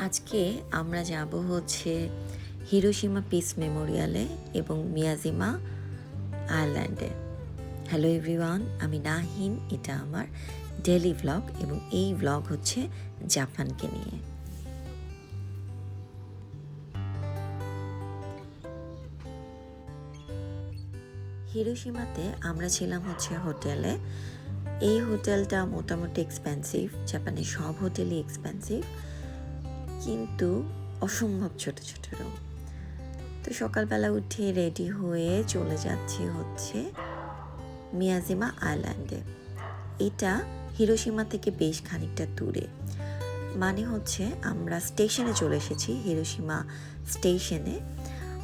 আজকে আমরা যাব হচ্ছে হিরোশিমা পিস মেমোরিয়ালে এবং মিয়াজিমা আয়ারল্যান্ডে। হ্যালো এভরিওয়ান, আমি নাহিন, এটা আমার ডেলি ভ্লগ এবং এই ভ্লগ হচ্ছে জাপানকে নিয়ে। হিরোশিমাতে আমরা ছিলাম হচ্ছে হোটেলে। এই হোটেলটা মোটামুটি এক্সপেন্সিভ জাপানের সব হোটেলই এক্সপেন্সিভ কিন্তু অসম্ভব ছোট ছোট রুম তো সকালবেলা উঠে রেডি হয়ে চলে যাচ্ছি হচ্ছে মিয়াজিমা আইল্যান্ডে। এটা হিরোসীমা থেকে বেশ খানিকটা দূরে। মানে হচ্ছে আমরা স্টেশনে চলে এসেছি হিরোসীমা স্টেশনে।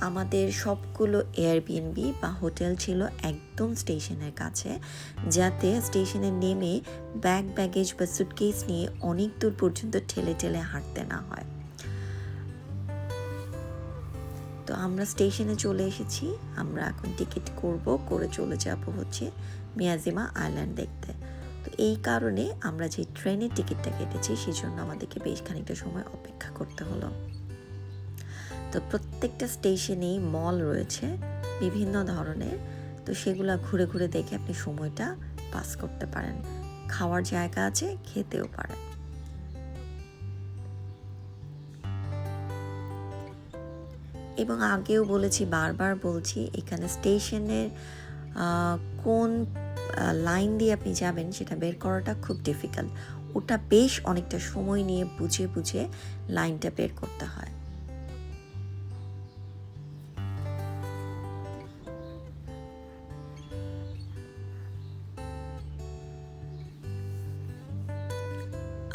আমাদের সবগুলো এয়ারবিএনবি বা হোটেল ছিল একদম স্টেশনের কাছে, যাতে স্টেশনে নেমে ব্যাগ ব্যাগেজ বা সুটকেস নিয়ে অনেক দূর পর্যন্ত ঠেলে ঠেলে হাঁটতে না হয়। তো আমরা স্টেশনে চলে এসেছি। আমরা এখন টিকিট করব, করে চলে যাব হচ্ছে মিয়াজিমা আইল্যান্ড দেখতে। তো এই কারণে আমরা যে ট্রেনের টিকিটটা কেটেছি সেই জন্য আমাদেরকে বেশ খানিকটা সময় অপেক্ষা করতে হলো। তো প্রত্যেকটা স্টেশনেই মল রয়েছে বিভিন্ন ধরনের। তো সেগুলো ঘুরে ঘুরে দেখে আপনি সময়টা পাস করতে পারেন। খাওয়ার জায়গা আছে, খেতেও পারেন। এবং আগেও বলেছি, বারবার বলছি, এখানে স্টেশনের কোন লাইন দিয়ে আপনি যাবেন সেটা বের করাটা খুব ডিফিকাল্ট ওটা বেশ অনেকটা সময় নিয়ে বুঝে বুঝে লাইনটা বের করতে হয়।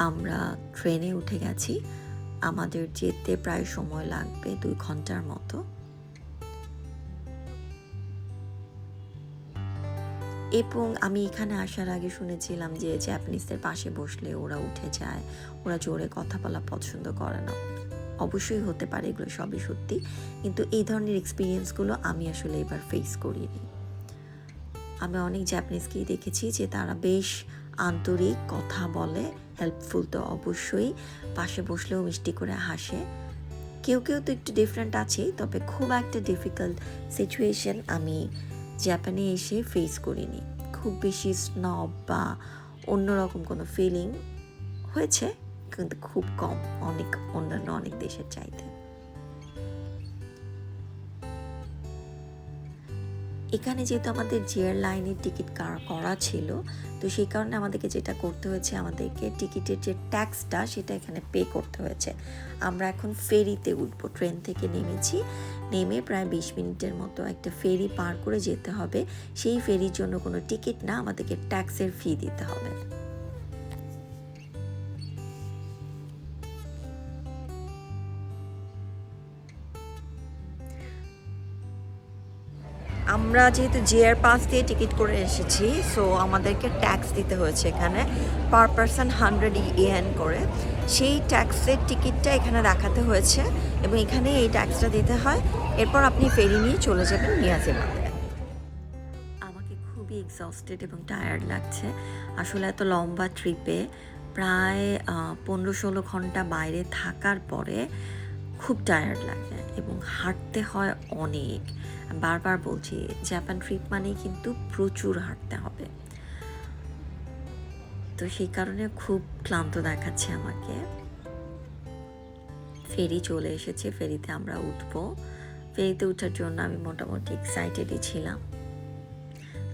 আমরা ট্রেনে উঠে গেছি। আমাদের যেতে প্রায় সময় লাগবে দুই ঘণ্টার মতো। এবং আমি এখানে আসার আগে শুনেছিলাম যে জ্যাপানিজদের পাশে বসলে ওরা উঠে যায়, ওরা জোরে কথা বলা পছন্দ করে না। অবশ্যই হতে পারে এগুলো সবই সত্যি, কিন্তু এই ধরনের এক্সপিরিয়েন্সগুলো আমি আসলে এবার ফেস করিনি। আমি অনেক জ্যাপানিজকেই দেখেছি যে তারা বেশ আন্তরিক কথা বলে হেল্পফুল তো অবশ্যই। পাশে বসলেও মিষ্টি করে হাসে। কেউ কেউ তো একটু ডিফারেন্ট আছেই তবে খুব একটা ডিফিকাল্ট সিচুয়েশন আমি জাপানে এসে ফেস করিনি। খুব বেশি স্নব বা অন্যরকম কোনো ফিলিং হয়েছে, কিন্তু খুব কম, অনেক অন্যান্য অনেক দেশের চাইতে। এখানে যেহেতু আমাদের জিয়ার লাইনের টিকিট করা ছিল, তো সেই কারণে আমাদেরকে যেটা করতে হয়েছে, আমাদেরকে টিকিটের যে ট্যাক্সটা সেটা এখানে পে করতে হয়েছে। আমরা এখন ফেরিতে উঠব ট্রেন থেকে নেমেছি। নেমে প্রায় বিশ মিনিটের মতো একটা ফেরি পার করে যেতে হবে। সেই ফেরির জন্য কোনো টিকিট না, আমাদেরকে ট্যাক্সের ফি দিতে হবে। আমরা যেহেতু জিয়ার পাস দিয়ে টিকিট করে এসেছি সো আমাদেরকে ট্যাক্স দিতে হয়েছে এখানে পার পারসন হান্ড্রেড ইয়েন করে। সেই ট্যাক্সের টিকিটটা এখানে দেখাতে হয়েছে এবং এখানে এই ট্যাক্সটা দিতে হয়। এরপর আপনি ফেরি নিয়ে চলে যাবেন মিয়াজিমাতে আমাকে খুবই এক্সস্টেড এবং টায়ার্ড লাগছে। আসলে এত লম্বা ট্রিপে প্রায় পনেরো ষোলো ঘণ্টা বাইরে থাকার পরে টায়ার্ড লাগে এবং হাঁটতে হয় অনেক। বারবার বলছি জাপান ট্রিপ মানেই কিন্তু প্রচুর হাঁটতে হবে। তো সেই কারণে খুব ক্লান্ত দেখাচ্ছে আমাকে। ফেরি চলে এসেছে, ফেরিতে আমরা উঠবো। ফেরিতে ওঠার জন্য আমি মোটামুটি এক্সাইটেডই ছিলাম।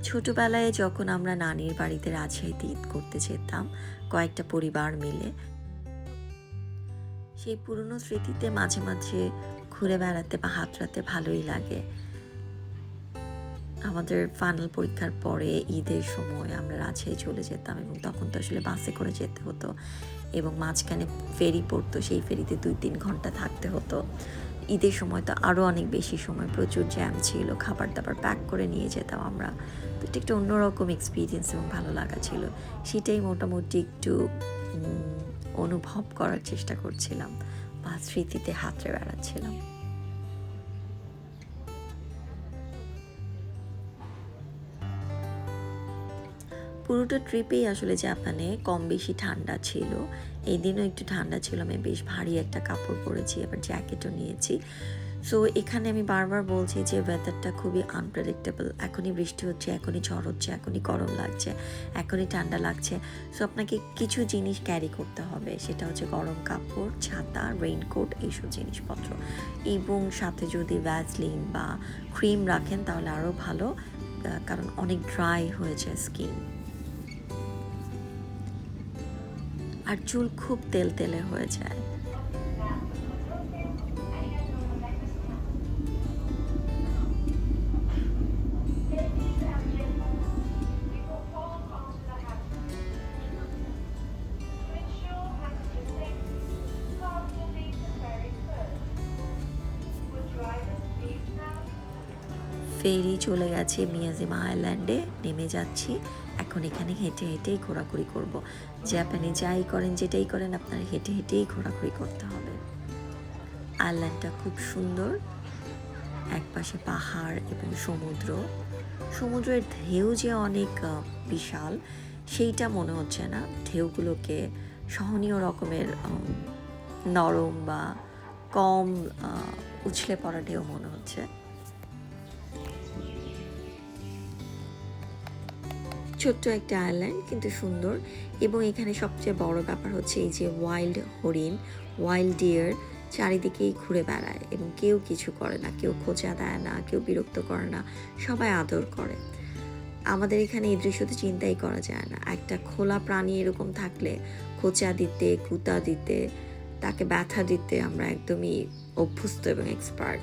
ছোটবেলায় যখন আমরা নানির বাড়িতে রাজশাহীতে ঈদ করতে যেতাম, কয়েকটা পরিবার মিলে সেই পুরনো স্মৃতিতে মাঝে মাঝে ঘুরে বেড়াতে বা হাতড়াতে ভালোই লাগে। আমাদের ফাইনাল পরীক্ষার পরে ঈদের সময় আমরা রাজশাহী চলে যেতাম এবং তখন তো আসলে বাসে করে যেতে হতো এবং মাঝখানে ফেরি পড়তো, সেই ফেরিতে দুই তিন ঘণ্টা থাকতে হতো। ঈদের সময় তো আরও অনেক বেশি সময়, প্রচুর জ্যাম ছিল খাবার দাবার প্যাক করে নিয়ে যেতাম আমরা। তো এটা একটা অন্যরকম এক্সপিরিয়েন্স এবং ভালো লাগা ছিল। সেটাই মোটামুটি একটু অনুভব করার চেষ্টা করছিলাম, বা স্মৃতিতে হাতড়ে বেড়াচ্ছিলাম। পুরোটা ট্রিপেই আসলে জাপানে কম বেশি ঠান্ডা ছিল। এই দিনও একটু ঠান্ডা ছিল, আমি বেশ ভারী একটা কাপড় পরেছি, আবার জ্যাকেটও নিয়েছি। সো এখানে আমি বারবার বলছি যে ওয়েদারটা খুবই আনপ্রেডিক্টেবল এখনই বৃষ্টি হচ্ছে, এখনই ঝড় হচ্ছে, এখনই গরম লাগছে, এখনই ঠান্ডা লাগছে। সো আপনাকে কিছু জিনিস ক্যারি করতে হবে। সেটা হচ্ছে গরম কাপড়, ছাতা রেইনকোট এইসব জিনিসপত্র। এবং সাথে যদি ভ্যাসলিন বা ক্রিম রাখেন, তাহলে আরও ভালো কারণ অনেক ড্রাই হয়েছে স্কিন আর চুল খুব তেল তেলে হয়ে যায়। ফেরি চলে গেছে মিয়াজিমা আইল্যান্ডে নেমে যাচ্ছি। এখন এখানে হেঁটে হেঁটেই ঘোরাঘুরি করব। জাপানে যাই করেন, যেটাই করেন, আপনার হেঁটে হেঁটেই ঘোরাঘুরি করতে হবে। আইল্যান্ডটা খুব সুন্দর। একপাশে পাহাড় এবং সমুদ্র। সমুদ্রের ঢেউ যে অনেক বিশাল, সেইটা মনে হচ্ছে না। ঢেউগুলোকে সহনীয় রকমের নরম বা কম উছলে পড়া ঢেউ মনে হচ্ছে। ছোট্ট একটা আইল্যান্ড কিন্তু সুন্দর। এবং এখানে সবচেয়ে বড় ব্যাপার হচ্ছে এই যে ওয়াইল্ড হরিণ ওয়াইল্ড ডিয়ার চারিদিকেই ঘুরে বেড়ায় এবং কেউ কিছু করে না, কেউ খোঁচা দেয় না, কেউ বিরক্ত করে না, সবাই আদর করে। আমাদের এখানে এই দৃশ্য তো চিন্তাই করা যায় না। একটা খোলা প্রাণী এরকম থাকলে, খোঁচা দিতে কুতা দিতে, তাকে ব্যথা দিতে আমরা একদমই অভ্যস্ত এবং এক্সপার্ট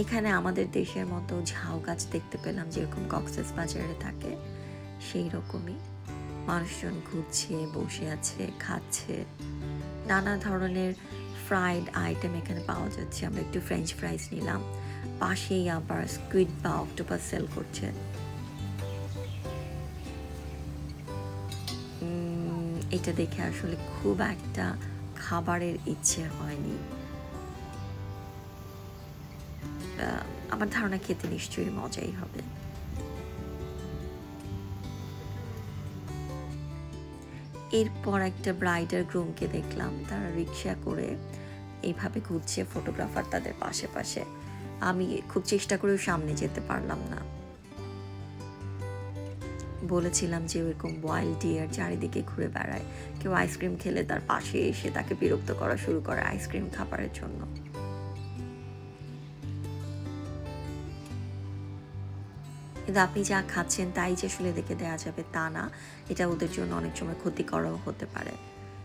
এখানে আমাদের দেশের মতো ঝাউ গাছ দেখতে পেলাম, যেরকম কক্সেস বাজারে থাকে, সেই রকমই। মানুষজন ঘুরছে, বসে আছে, খাচ্ছে। নানা ধরনের ফ্রাইড আইটেম এখানে পাওয়া যাচ্ছে। আমরা একটু ফ্রেঞ্চ ফ্রাইস নিলাম। পাশেই আবার স্কুইড বা অক্টোপাস সেল করছে। এটা দেখে আসলে খুব একটা খাবারের ইচ্ছে হয়নি। আমার ধারণা খেতে নিশ্চয়ই মজাই হবে। এরপর একটা ব্রাইডার গ্রুমকে দেখলাম, তারা রিক্সা করে এইভাবে ঘুরছে ফটোগ্রাফার তাদের পাশে পাশে। আমি খুব চেষ্টা করেও সামনে যেতে পারলাম না। বলেছিলাম যে ওরকম ওয়াইল্ড ডিয়ার চারিদিকে ঘুরে বেড়ায়। কেউ আইসক্রিম খেলে তার পাশে এসে তাকে বিরক্ত করা শুরু করে আইসক্রিম খাবারের জন্য। কিন্তু আপনি যা খাচ্ছেন তাই যে আসলে দেখে দেওয়া যাবে তা না। এটা ওদের জন্য অনেক সময় ক্ষতিকরও হতে পারে।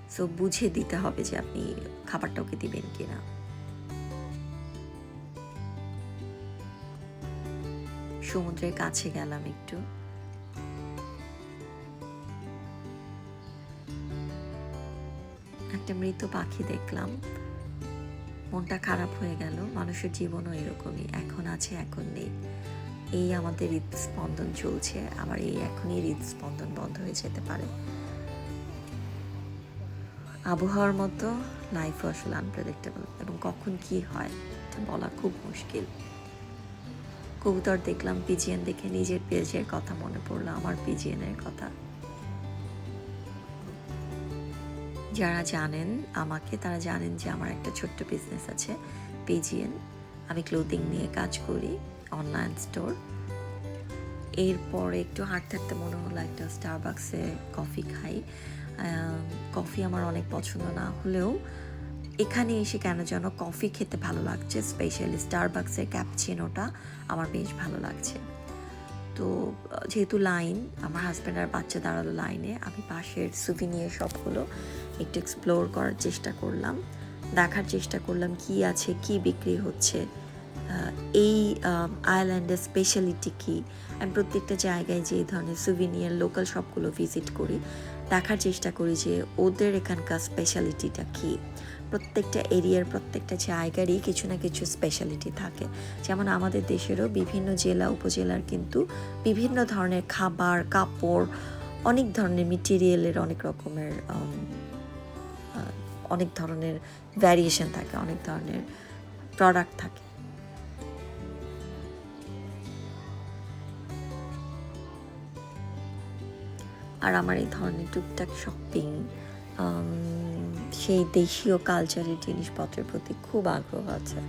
সো বুঝে দিতে হবে যে আপনি খাবারটা ওকে দিবেন কিনা। সমুদ্রের কাছে গেলাম একটু। একটা মৃত পাখি দেখলাম। মনটা খারাপ হয়ে গেল। মানুষের জীবনও এরকমই। এখন আছে, এখন নেই। এই আমাদের হৃদস্পন্দন চলছে। আমার এই এখনই হৃদস্পন্দন বন্ধ হয়ে যেতে পারে। আবহাওয়ার মতো লাইফ আসলে আনপ্রেডিক্টেবল এবং কখন কি হয়, এটা বলা খুব মুশকিল। কবুতর দেখলাম পিজিএন দেখে নিজের পেজের কথা মনে পড়ল, আমার পিজিএনের কথা। যারা জানেন আমাকে, তারা জানেন যে আমার একটা ছোট্ট বিজনেস আছে পিজিএন আমি ক্লোদিং নিয়ে কাজ করি। অনলাইন স্টোর এরপরে একটু হাঁটতে হাঁটতে মনে হলো একটা স্টারবাক্সে কফি খাই। কফি আমার অনেক পছন্দ না হলেও এখানে এসে কেন যেন কফি খেতে ভালো লাগছে স্পেশালি স্টারবাক্সের ক্যাপচিনোটা আমার বেশ ভালো লাগছে। তো, যেহেতু লাইন আমার হাজব্যান্ড আর বাচ্চা দাঁড়াল লাইনে আমি পাশের সুভিনিয়ার শপগুলো একটু এক্সপ্লোর করার চেষ্টা করলাম। দেখার চেষ্টা করলাম কি আছে, কি বিক্রি হচ্ছে। এই আয়ারল্যান্ডের স্পেশালিটি কী? আমি প্রত্যেকটা জায়গায় যে ধরনের সুভিনিয়ার লোকাল শপগুলো ভিজিট করি, দেখার চেষ্টা করি যে ওদের এখানকার স্পেশালিটিটা কী। প্রত্যেকটা এরিয়ার প্রত্যেকটা জায়গারই কিছু না কিছু স্পেশালিটি থাকে। যেমন আমাদের দেশেরও বিভিন্ন জেলা, উপজেলার কিন্তু বিভিন্ন ধরনের খাবার, কাপড়, অনেক ধরনের মেটেরিয়ালের অনেক রকমের অনেক ধরনের ভ্যারিয়েশন থাকে, অনেক ধরনের প্রোডাক্ট থাকে। আর আমার এই ধরনের টুকটাক শপিং সেই দেশীয় কালচারের জিনিসপত্রের প্রতি খুব আগ্রহ আছে।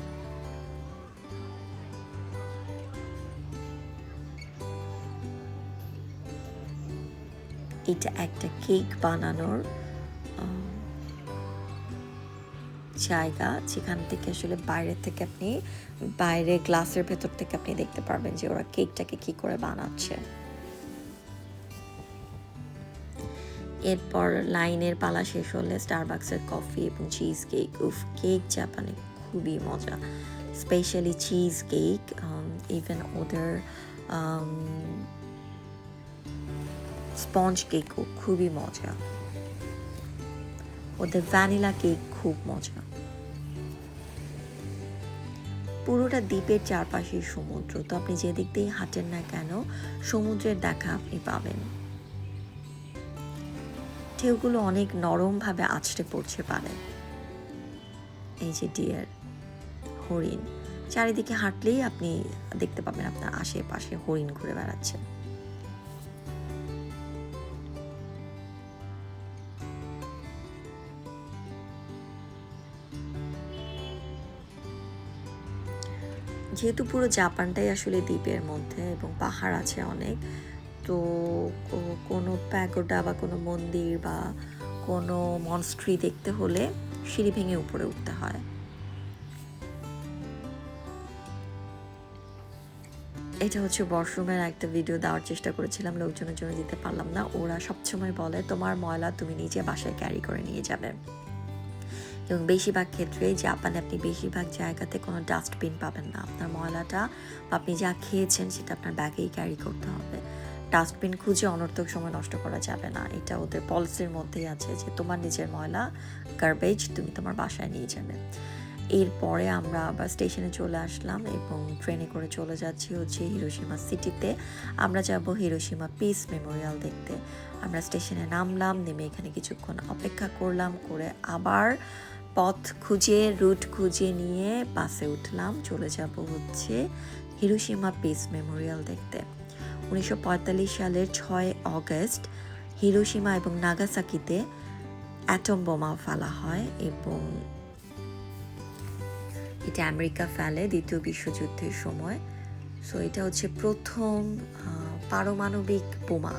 এটা একটা কেক বানানোর জায়গা যেখান থেকে আসলে বাইরে থেকে আপনি বাইরে গ্লাসের ভেতর থেকে আপনি দেখতে পারবেন যে ওরা কেকটাকে কি করে বানাচ্ছে। এরপর লাইনের পালা শেষ হলে স্টারবাক্সের কফি এবং চিজ কেক উফ কেক জাপানে খুবই মজা। স্পেশালি চিজ কেক ইভেন ওদের স্পঞ্জ কেকও খুবই মজা। ওদের ভ্যানিলা কেক খুব মজা। পুরোটা দ্বীপের চারপাশে সমুদ্র, তো আপনি যেদিক দিয়ে হাঁটেন না কেন, সমুদ্রের দেখা আপনি পাবেন। ঢেউগুলো অনেক নরমভাবে আছড়ে পড়ছে পারে এই যে ডিয়ার হরিণ, চারিদিকে হাঁটলেই আপনি দেখতে পাবেন আপনার আশেপাশে হরিণ ঘুরে বেড়াচ্ছে। যেহেতু পুরো জাপানটাই আসলে দ্বীপের মধ্যে এবং পাহাড় আছে অনেক তো কোনো প্যাগোডা বা কোনো মন্দির বা কোনো মনস্ট্রি দেখতে হলে সিঁড়ি ভেঙে উপরে উঠতে হয়। এটা হচ্ছে ওয়াশরুমের একটা ভিডিও দেওয়ার চেষ্টা করেছিলাম, লোকজনের জন্য দিতে পারলাম না। ওরা সবসময় বলে, তোমার ময়লা তুমি নিজে বাসায় ক্যারি করে নিয়ে যাবে। এবং বেশিরভাগ ক্ষেত্রে জাপানে আপনি বেশিরভাগ জায়গাতে কোনো ডাস্টবিন পাবেন না। আপনার ময়লাটা আপনি যা খেয়েছেন সেটা আপনার ব্যাগেই ক্যারি করতে হবে। ডাস্টবিন খুঁজে অনর্থক সময় নষ্ট করা যাবে না। এটা ওদের পলিসির মধ্যেই আছে যে, তোমার নিজের ময়লা গার্বেজ তুমি তোমার বাসায় নিয়ে যাবে। এরপরে আমরা আবার স্টেশনে চলে আসলাম এবং ট্রেনে করে চলে যাচ্ছি হচ্ছে হিরোশিমা সিটিতে আমরা যাব হিরোশিমা পিস মেমোরিয়াল দেখতে। আমরা স্টেশনে নামলাম, নেমে এখানে কিছুক্ষণ অপেক্ষা করলাম, করে আবার পথ খুঁজে রুট খুঁজে নিয়ে বাসে উঠলাম। চলে যাব হচ্ছে হিরোশিমা পিস মেমোরিয়াল দেখতে। উনিশশো পঁয়তাল্লিশ সালের ছয় অগস্ট হিরোশিমা এবং নাগাসাকিতে অ্যাটম বোমা ফেলা হয় এবং এটা আমেরিকা ফেলে দ্বিতীয় বিশ্বযুদ্ধের সময়। সো এটা হচ্ছে প্রথম পারমাণবিক বোমা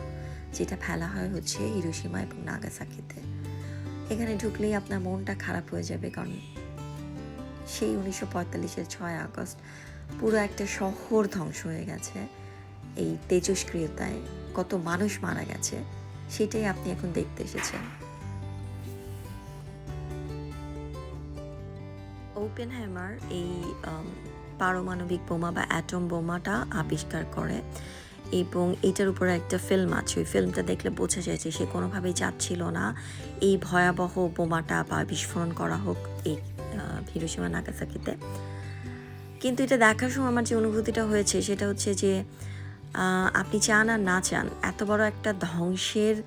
যেটা ফেলা হয় হচ্ছে হিরোশিমা এবং নাগাসাকিতে। এখানে ঢুকলেই আপনার মনটা খারাপ হয়ে যাবে কারণ সেই উনিশশো পঁয়তাল্লিশের ছয় আগস্ট পুরো একটা শহর ধ্বংস হয়ে গেছে। এই তেজস্ক্রিয়তায় কত মানুষ মারা গেছে, সেটাই আপনি এখন দেখতে এসেছেন। ওপেন হ্যামার এই পারমাণবিক বোমা বা অ্যাটম বোমাটা আবিষ্কার করে এবং এটার উপরে একটা ফিল্ম আছে। ওই ফিল্মটা দেখলে বোঝা যায় যে সে কোনোভাবেই চাচ্ছিল না। এই ভয়াবহ বোমাটা বা বিস্ফোরণ করা হোক এই হিরোশিমা নাগাসাকিতে। কিন্তু এটা দেখার সময় আমার যে অনুভূতিটা হয়েছে, সেটা হচ্ছে যে আপনি চান আর না চান, এত বড় একটা ধ্বংসের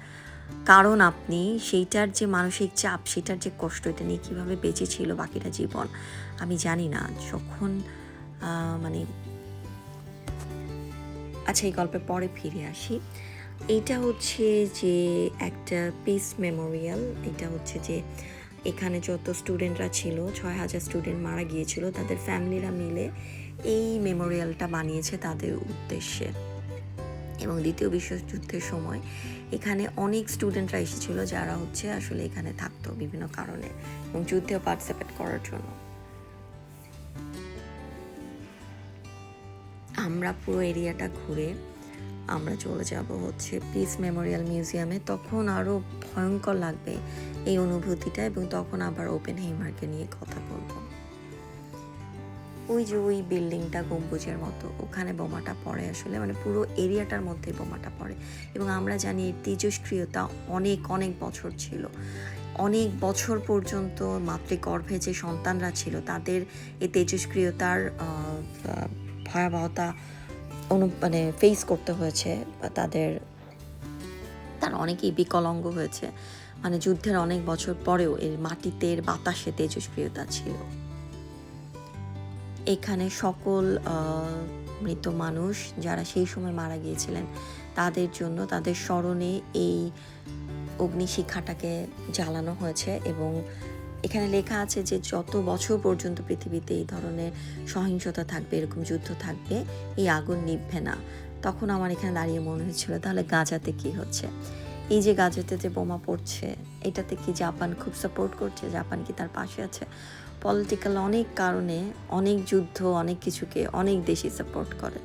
কারণ আপনি, সেইটার যে মানসিক চাপ, সেটার যে কষ্ট, এটা নিয়ে কীভাবে বেঁচে ছিল বাকিটা জীবন, আমি জানি না। যখন মানে আচ্ছা এই গল্পে পরে ফিরে আসি। এইটা হচ্ছে যে একটা পিস মেমোরিয়াল এটা হচ্ছে যে এখানে যত স্টুডেন্টরা ছিল, ছয় হাজার স্টুডেন্ট মারা গিয়েছিল, তাদের ফ্যামিলিরা মিলে এই মেমোরিয়ালটা বানিয়েছে তাদের উদ্দেশ্যে। এবং দ্বিতীয় বিশ্বযুদ্ধের সময় এখানে অনেক স্টুডেন্টরা এসেছিল যারা হচ্ছে আসলে এখানে থাকতো বিভিন্ন কারণে এবং যুদ্ধেও পার্টিসিপেট করার জন্য। আমরা পুরো এরিয়াটা ঘুরে আমরা চলে যাব হচ্ছে পিস মেমোরিয়াল মিউজিয়ামে তখন আরও ভয়ঙ্কর লাগবে এই অনুভূতিটা এবং তখন আবার ওপেন হেইমারকে নিয়ে কথা বলব। ওই যে ওই বিল্ডিংটা গম্বুজের মতো, ওখানে বোমাটা পড়ে আসলে মানে পুরো এরিয়াটার মধ্যে বোমাটা পড়ে। এবং আমরা জানি এর তেজস্ক্রিয়তা অনেক অনেক বছর ছিল। অনেক বছর পর্যন্ত মাতৃগর্ভে যে সন্তানরা ছিল, তাদের এই তেজস্ক্রিয়তার ভয়াবহতা অনু মানে ফেস করতে হয়েছে তাদের, তার অনেকেই বিকলাঙ্গ হয়েছে। মানে যুদ্ধের অনেক বছর পরেও এর মাটিতে, এর বাতাসে তেজস্ক্রিয়তা ছিল। এখানে সকল মৃত মানুষ যারা সেই সময় মারা গিয়েছিলেন, তাদের জন্য, তাদের স্মরণে এই অগ্নিশিখাটাকে জ্বালানো হয়েছে এবং এখানে লেখা আছে যে যত বছর পর্যন্ত পৃথিবীতে এই ধরনের সহিংসতা থাকবে, এরকম যুদ্ধ থাকবে, এই আগুন নিভবে না। তখন আমার এখানে দাঁড়িয়ে মনে হচ্ছিল তাহলে গাজাতে কি হচ্ছে? এই যে গাজাতে যে বোমা পড়ছে, এটাতে কি জাপান খুব সাপোর্ট করছে? জাপান কি তার পাশে আছে? পলিটিক্যাল অনেক কারণে অনেক যুদ্ধ, অনেক কিছুকে অনেক দেশই সাপোর্ট করে।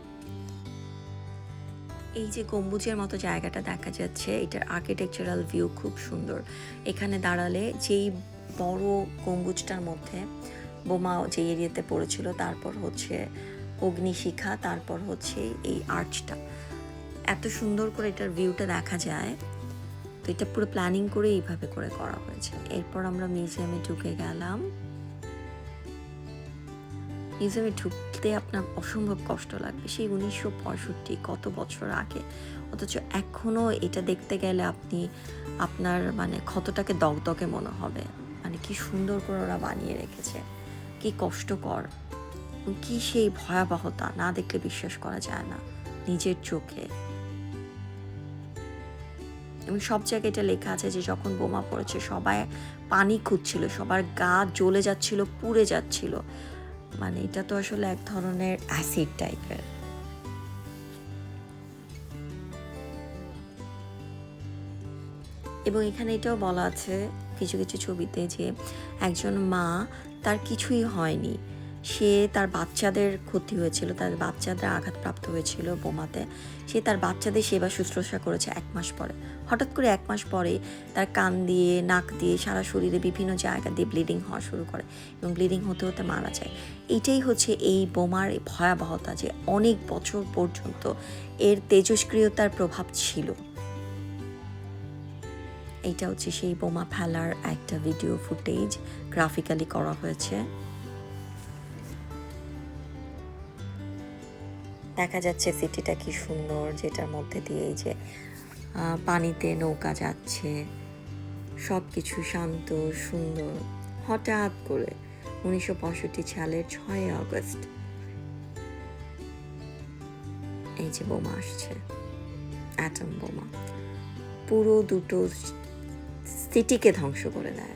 এই যে গম্বুজের মতো জায়গাটা দেখা যাচ্ছে, এটার আর্কিটেকচারাল ভিউ খুব সুন্দর। এখানে দাঁড়ালে যেই বড় গম্বুজটার মধ্যে বোমা যে এরিয়াতে পড়েছিল, তারপর হচ্ছে অগ্নিশিখা, তারপর হচ্ছে এই আর্চটা এত সুন্দর করে এটার ভিউটা দেখা যায়, তো এটা পুরো প্ল্যানিং করে এইভাবে করে করা হয়েছে। এরপর আমরা মিউজিয়ামে ঢুকে গেলাম। মিউজিয়ামে ঢুকতে আপনার অসম্ভব কষ্ট লাগবে। সেই উনিশশো পঁয়ষট্টি কত বছর আগে? অথচ এখনও এটা দেখতে গেলে আপনি আপনার মানে ক্ষতটাকে দগদগে মনে হবে। মানে কি সুন্দর করে ওরা বানিয়ে রেখেছে। কি কষ্টকর। কি সেই ভয়াবহতা, না দেখলে বিশ্বাস করা যায় না। নিজের চোখে। এবং সব জায়গায় এটা লেখা আছে যে যখন বোমা পড়েছে সবাই পানি খুঁজছিল, সবার গা জ্বলে যাচ্ছিল, পুড়ে যাচ্ছিল। মানে এটা তো আসলে এক ধরনের অ্যাসিড টাইপের এবং এখানে এটাও বলা আছে কিছু কিছু ছবিতে যে একজন মা তার কিছুই হয়নি। সে তার বাচ্চাদের ক্ষতি হয়েছিল, তার বাচ্চাদের আঘাতপ্রাপ্ত হয়েছিল বোমাতে। সে তার বাচ্চাদের সেবা শুশ্রূষা করেছে এক মাস পরে। হঠাৎ করে এক মাস পরে তার কান দিয়ে, নাক দিয়ে সারা শরীরে বিভিন্ন জায়গা দিয়ে ব্লিডিং হওয়া শুরু করে এবং ব্লিডিং হতে হতে মারা যায়। এইটাই হচ্ছে এই বোমার ভয়াবহতা যে অনেক বছর পর্যন্ত এর তেজস্ক্রিয়তার প্রভাব ছিল। এইটা হচ্ছে সেই বোমা ফেলার একটা ভিডিও ফুটেজ। গ্রাফিক্যালি করা হয়েছে। দেখা যাচ্ছে সিটিটা কি সুন্দর, যেটার মধ্যে দিয়ে এই যে পানিতে নৌকা যাচ্ছে সব কিছু শান্ত, সুন্দর। হঠাৎ করে উনিশশো পঁয়ষট্টি সালের ছয় আগস্ট এই যে বোমা আসছে অ্যাটম বোমা, পুরো দুটো সিটিকে ধ্বংস করে দেয়।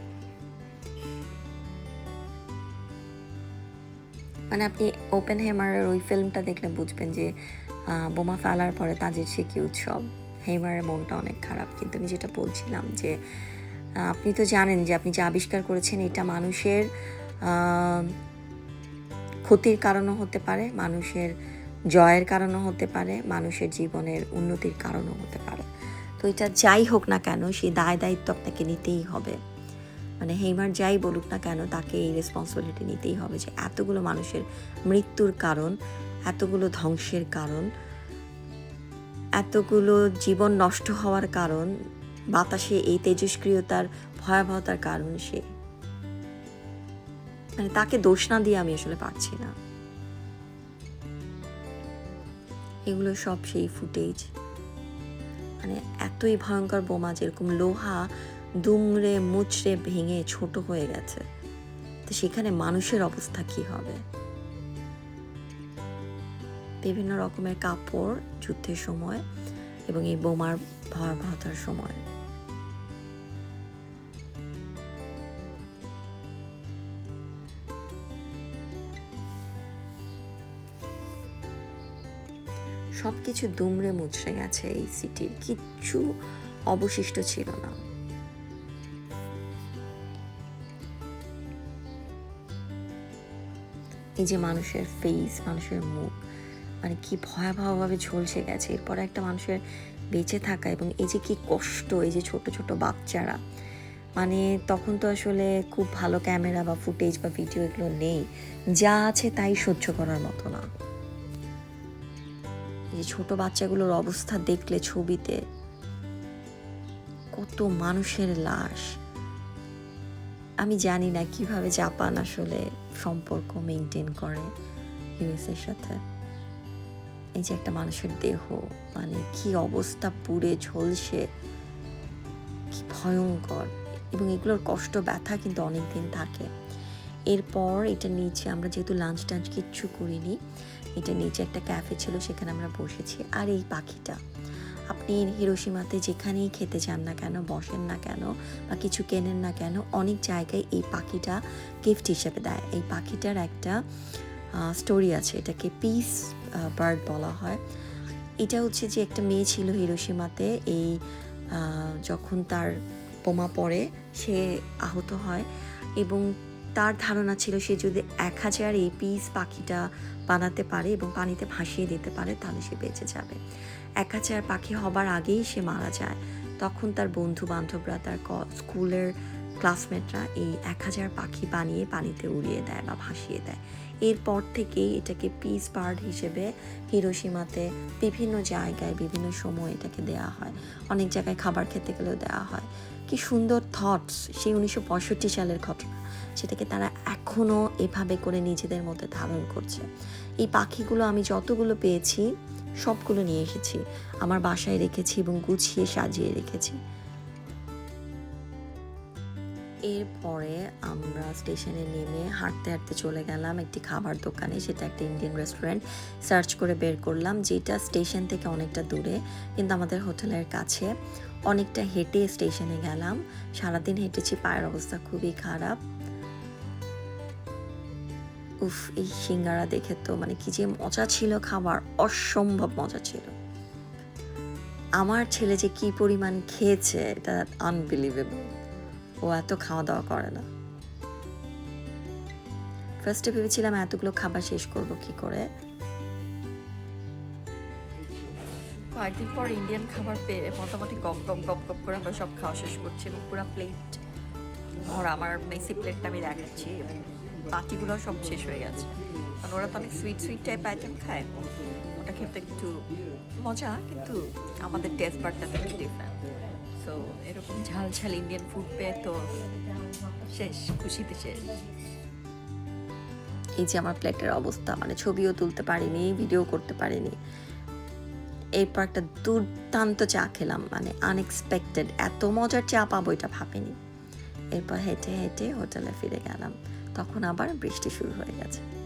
মানে আপনি ওপেন হেমারের ওই ফিল্মটা দেখলে বুঝবেন যে বোমা ফেলার পরে তাজের সে কি উৎসব। হেমারের মনটা অনেক খারাপ। কিন্তু আমি যেটা বলছিলাম যে আপনি তো জানেন যে আপনি যে আবিষ্কার করেছেন এটা মানুষের ক্ষতির কারণও হতে পারে, মানুষের জয়ের কারণও হতে পারে, মানুষের জীবনের উন্নতির কারণও হতে পারে। তো এটা যাই হোক না কেন, সেই দায় দায়িত্ব আপনাকে নিতেই হবে। মানে হেইমার যাই বলুক না কেন, তাকে এই রেসপন্সিবিলিটি নিতেই হবে যে এতগুলো মানুষের মৃত্যুর কারণ, এতগুলো ধ্বংসের কারণ, এতগুলো জীবন নষ্ট হওয়ার কারণ, বাতাসে এই তেজস্ক্রিয়তার ভয়াবহতার কারণ সে। মানে তাকে দোষ না দিয়ে আমি আসলে পারছি না। এগুলো সব সেই ফুটেজ মানে এতই ভয়ঙ্কর বোমা, যেরকম লোহা দুমড়ে মুচড়ে ভেঙে ছোট হয়ে গেছে। তো সেখানে মানুষের অবস্থা কি হবে? বিভিন্ন রকমের কাপড় যুদ্ধের সময় এবং এই বোমার ভয়াবহতার সময়। সব কিছু দুমড়ে মুচড়ে গেছে এই সিটির কিচ্ছু অবশিষ্ট ছিল না। এই যে মানুষের ফেস মানুষের মুখ মানে কি ভয়াবহভাবে ঝলসে গেছে। এরপরে একটা মানুষের বেঁচে থাকা এবং এই যে কি কষ্ট, এই যে ছোট ছোট বাচ্চারা মানে তখন তো আসলে খুব ভালো ক্যামেরা বা ফুটেজ বা ভিডিও এগুলো নেই। যা আছে তাই সহ্য করার মতো না। এই ছোট বাচ্চাগুলোর অবস্থা দেখলে ছবিতে, কত মানুষের লাশ। আমি জানি না কীভাবে জাপান আসলে সম্পর্ক মেনটেন করে ইউএস এর সাথে। এই যে একটা মানুষের দেহ মানে কি অবস্থা পুড়ে ঝলসে, কি ভয়ঙ্কর, এবং এগুলোর কষ্ট, ব্যথা কিন্তু অনেক দিন থাকে। এরপর এটা নিচে আমরা যেহেতু লাঞ্চ টাঞ্চ কিচ্ছু করিনি, এটা নিচে একটা ক্যাফে ছিল, সেখানে আমরা বসেছি। আর এই পাখিটা আপনি হিরোসীমাতে যেখানেই খেতে যান না কেন, বসেন না কেন বা কিছু কেনেন না কেন, অনেক জায়গায় এই পাখিটা গিফট হিসেবে দেয়। এই পাখিটার একটা স্টোরি আছে, এটাকে পিস বার্ড বলা হয়। এটা হচ্ছে যে একটা মেয়ে ছিল হিরোসীমাতে এই যখন তার বোমা পড়ে, সে আহত হয় এবং তার ধারণা ছিল সে যদি এক হাজার এই পিস পাখিটা বানাতে পারে এবং পানিতে ভাসিয়ে দিতে পারে, তাহলে সে বেঁচে যাবে। এক হাজার পাখি হবার আগেই সে মারা যায়। তখন তার বন্ধু বান্ধবরা তার স্কুলের ক্লাসমেটরা এই এক হাজার পাখি বানিয়ে পানিতে উড়িয়ে দেয় বা ভাসিয়ে দেয়। এরপর থেকেই এটাকে পিস বার্ড হিসেবে হিরোসীমাতে বিভিন্ন জায়গায়, বিভিন্ন সময় এটাকে দেওয়া হয়। অনেক জায়গায় খাবার খেতে গেলেও দেওয়া হয়। কি সুন্দর থটস সেই উনিশশো পঁয়ষট্টি সালের ঘটনা। সেটাকে তারা এখনও এভাবে করে নিজেদের মধ্যে ধারণ করছে। এই পাখিগুলো আমি যতগুলো পেয়েছি, সবগুলো নিয়ে এসেছি। আমার বাসায় রেখেছি এবং গুছিয়ে সাজিয়ে রেখেছি। এরপরে আমরা স্টেশনে নেমে হাঁটতে হাঁটতে চলে গেলাম একটি খাবার দোকানে। সেটা একটা ইন্ডিয়ান রেস্টুরেন্ট। সার্চ করে বের করলাম, যেটা স্টেশন থেকে অনেকটা দূরে, কিন্তু আমাদের হোটেলের কাছে। অনেকটা হেঁটে স্টেশনে গেলাম। সারাদিন হেঁটেছি, পায়ের অবস্থা খুবই খারাপ। উফ, এই সিঙ্গারা দেখে তো মানে কি যে মজা ছিল খাবার অসম্ভব মজা ছিল। আমার ছেলে যে কি পরিমাণ খেয়েছে, এটা আনবিলিভেবল ও এত খাওয়া দাওয়া করে না। ফার্স্টে ভেবেছিলাম এতগুলো খাবার শেষ করব কি করে। কয়েকদিন পর ইন্ডিয়ান খাবার পেয়ে মোটামুটি গপ গপ গপ গপ করে আমরা সব খাওয়া শেষ করছি পুরো প্লেট আর আমার মেসি প্লেটটা আমি দেখাচ্ছি। বাকিগুলো সব শেষ হয়ে গেছে। কারণ ওরা তো অনেক সুইট সুইট টাইপ আইটেম খায়। ওটা খেতে একটু মজা, কিন্তু আমাদের টেস্ট বারটা তো একটু ডিফারেন্ট সো এরকম ঝাল ঝাল ইন্ডিয়ান ফুড পেয়ে তো শেষ, খুশিতে শেষ। এই যে আমার প্লেটের অবস্থা মানে ছবিও তুলতে পারিনি ভিডিও করতে পারিনি। এরপর একটা দুর্দান্ত চা খেলাম মানে আনএক্সপেক্টেড এত মজার চা পাবো, এটা ভাবিনি। এরপর হেঁটে হেঁটে হোটেলে ফিরে গেলাম। তখন আবার বৃষ্টি শুরু হয়ে গেছে।